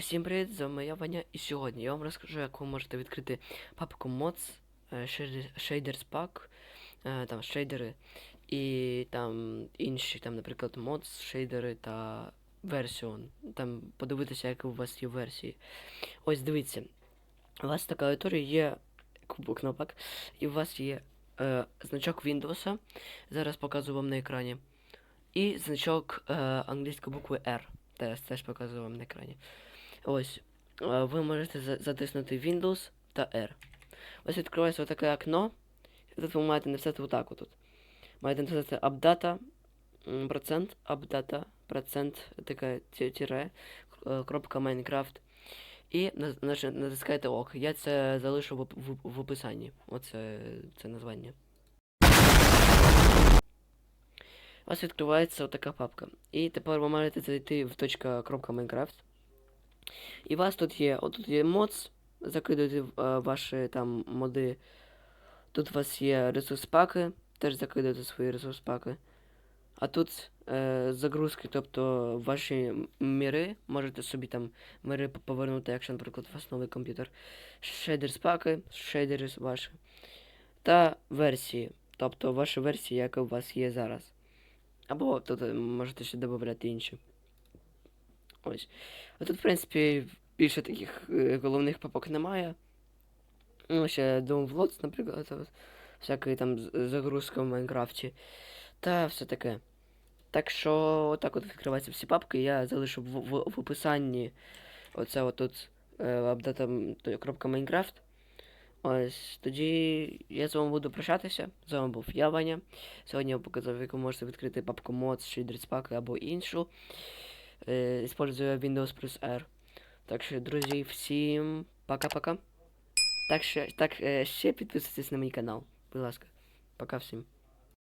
Усім привіт, з вами я Ваня, і сьогодні я вам розкажу, як ви можете відкрити папку Mods, е, Shaders Pack, е, там шейдери і там інші, там, наприклад, Mods, шейдери та Version. Там подивитися, як у вас є версії. Ось дивіться. У вас на клавіатурі є кнопок, і у вас є е, значок Windows. Зараз показую вам на екрані. І значок е, англійської букви R. Теж, теж показую вам на екрані. Ось. е, Ви можете за- затиснути Windows та R. Ось відкривається таке окно. І тут ви маєте написати отак отут. Маєте написати апдата, процент, апдата, процент, таке тире, е, кропка Майнкрафт. І натискаєте ок. Я це залишу в, в, в описанні. Оце це названня. Вас відкривається отака папка. І тепер ви маєте зайти в точка кропка Майнкрафт. І у вас тут є, отут є mods, закидуєте е, ваші там моди. Тут у вас є ресурс паки, теж закидуєте свої ресурс паки. А тут е, загрузки, тобто ваші міри, можете собі там мири п- повернути, якщо, наприклад, у вас новий комп'ютер. Шейдерс паки, шейдери ваші. Та версії, тобто ваші версії, яка у вас є зараз. Або тут е, можете ще додати інші. Ось. А тут, в принципі, більше таких е, головних папок немає. Ну, ще Downloads, наприклад, от, всякої там загрузка в Майнкрафті. Та все таке. Так що отак от відкриваються всі папки. Я залишу в, в, в описанні оце отут апдата Майнкрафт. Ось тоді я з вами буду прощатися. З вами був я, Ваня. Сьогодні я вам показав, як ви можете відкрити папку Mods, Shaders Pack або іншу. Е, используя Windows плюс R. Так що, друзі, всім пока-пока. Так що, так, ще підписуйтесь на мій канал. Будь ласка. Пока всім.